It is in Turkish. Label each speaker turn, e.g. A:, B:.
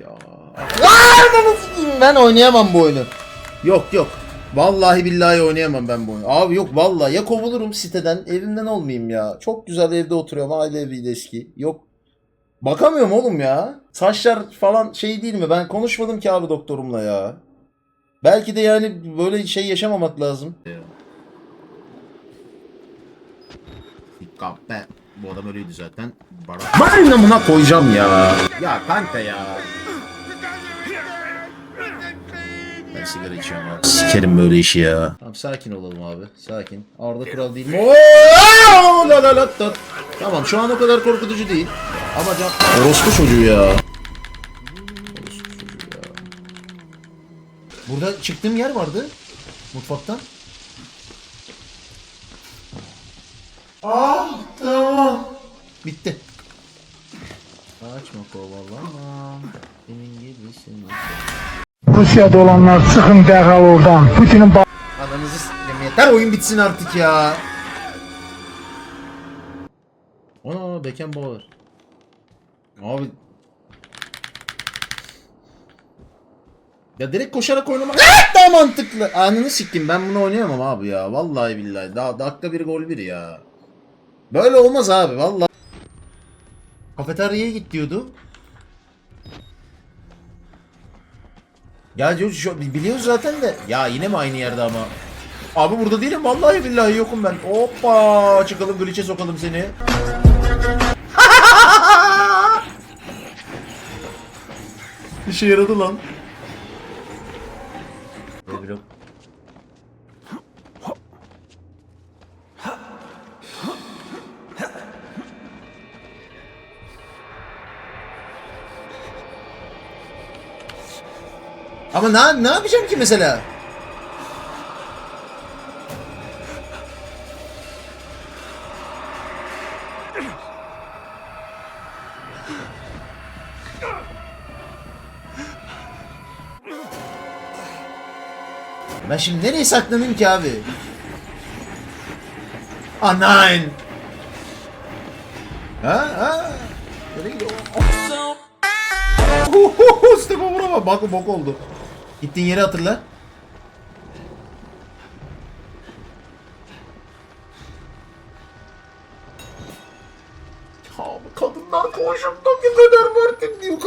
A: ya. Aa, sikeyim ben oynayamam bu oyunu. Yok yok. Vallahi billahi oynayamam ben bu oyunu. Abi yok vallahi ya kovulurum siteden evimden olmayayım ya. Çok güzel evde oturuyorum aile eviyle eski. Yok. Bakamıyorum oğlum ya. Saçlar falan şey değil mi? Ben konuşmadım ki abi doktorumla ya. Belki de yani böyle şey yaşamamak lazım. Dikkat be. Bu adam öyleydi zaten. Ben namına koyacağım ya. Ya kanka ya. Ben sigara içiyorum abi. Sikerim böyle işi ya. Tamam sakin olalım abi. Sakin. Arda Kural değil mi? Oo, la la la la. Tamam şu an o kadar korkutucu değil. Ama can... Orospu çocuğu ya. Orospu çocuğu ya. Burada çıktığım yer vardı. Mutfaktan. Ah tamam. Bitti. Açma kovalama. Senin gibisin.
B: Rusya'da olanlar çıkın derhal oradan. Putin'in ba-
A: Ananızı s**eyim yeter oyun bitsin artık ya. Ana Beckenbauer. Abi. Ya direkt koşarak oynamak daha mantıklı. Ananı siktim ben bunu oynayamam abi ya. Vallahi billahi. Daha dakika bir gol bir ya. Böyle olmaz abi vallahi. Kafeteryaya git diyordu. Ya diyor biliyoruz zaten de. Ya yine mi aynı yerde ama? Abi burada değilim vallahi billahi yokum ben. Hoppa çıkalım glitch'e sokalım seni. İşe yaradı lan. Ama ne, ne yapacağım ki mesela? Ben şimdi nereye saklanayım ki abi? Ah nine. Ha ha. Nereye gidiyor? Stepa vurama. Bak bok oldu. Gittiğin yeri hatırla. Ya kadınlar ne kadar var diyor.